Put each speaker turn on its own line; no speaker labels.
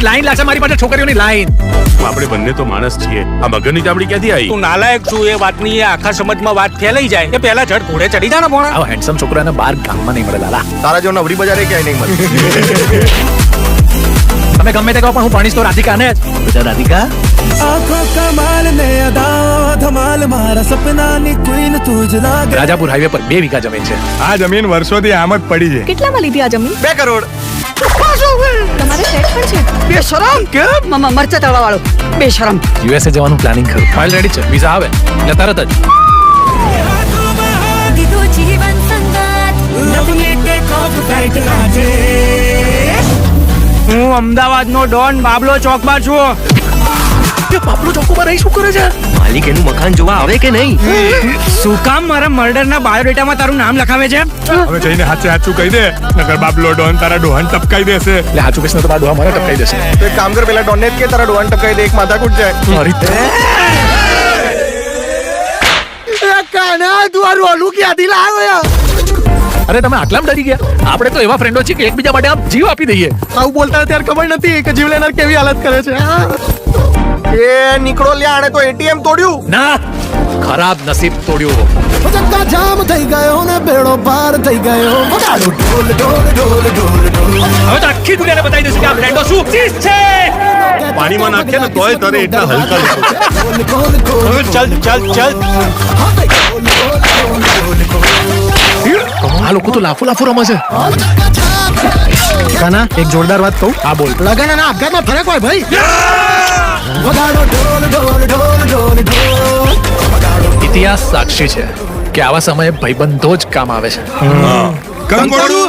અરે લાઈન લાગશે મારી પાસે છોકરીઓની લાઈન.
આપણે બંને તો માણસ છીએ. આ મગરની ચામડી ક્યાંથી આવી?
તું નાલાયક છું એ વાતની એ આખા સમાજમાં વાત ફેલાઈ જાય. કે પહેલા ઝડ ઘોડે ચડી જા ને ભોણા.
આવો હેન્ડસમ છોકરાને બહાર ગામમાં નહીં મળે લાલા.
તારા જેવો નવરી બજારે ક્યાંય નહીં મળે.
તમે ગમે તે કહો પણ હું ભણીશ તો રાધિકાને જ. બેટા રાધિકા?
આંખો કમાલ ને અદાઓ ધમાલ મારા સપનાની ક્વીન તું જ લાગે.
રાજાપુર હાઈવે પર બે વીઘા જમીન છે.
આ જમીન વર્ષોથી આમ જ પડી છે.
કેટલામાં લીધી આ જમીન?
બે કરોડ.
તમારે પણ છે?
બેશરમ કેમ મામા મરચા તળવા વાળો બેશરમ
યુએસએ જવાનું પ્લાનિંગ કરું ફાઇલ રેડી છે. વિઝા આવે. એટલે તરત જ.
હું અમદાવાદ નો ડોન બાબલો ચોકમાં છું
પાપલો ચોકોમાં રહી શું કરે છે?
માલિક એનું મકાન જોવા આવે કે નહીં?
શું કામ મારા મર્ડર ના બાયોડેટામાં તારું નામ લખાવે છે?
હવે જઈને હાચે હાચું કહી દે નગર બાબલો ડોન તારા ડોહન ટપકાઈ દેશે.
એટલે હાચું કહીશ ને તો ડોહા મારા ટપકાઈ દેશે.
તો એક કામ કર પેલા ડોનને જ કે તારા ડોહન ટપકાઈ દે એક માથાકૂટ જાય.
મારી
કાના તું આ રોલું ક્યાંથી લાવ્યો
અરે તમે આટલામ ડરી ગયા? આપણે તો એવા ફ્રેન્ડો છીએ કે એકબીજા માટે આમ જીવ આપી દઈએ.
આવું બોલતા ત્યારે ખબર નથી કે જીવ લેનાર કેવી હાલત કરે છે. એ નીકળો લ્યા આણે તો એટીએમ તોડ્યું.
ના ખરાબ નસીબ તોડ્યું
ચક્કા જામ થઈ ગયો ને બેડો પાર થઈ ગયો. વગાડો ઢોલ ઢોલ ઢોલ ઢોલ ઢોલ.
હવે તો આખી દુનિયાને બતાવી દઈશું કે આ બ્રેન્ડો શું ચીજ છે.
પાણીમાં નાખે ને તોય તરે એટલા હલકા
ચાલ
ચલ ચલ. ચલ
આ લોકો તો લાફો લાફો રમે છે.
કાના એક જોરદાર વાત કહું?
આ બોલ.
લગન અને આપઘાતમાં ફરક હોય ભાઈ.
વગાડો ઢોલ ઢોલ ઢોલ ઢોલ ઢોલ.
ઇતિહાસ સાક્ષી છે કે આવા સમયે ભાઈબંધો જ કામ આવે છે.
કંકોડું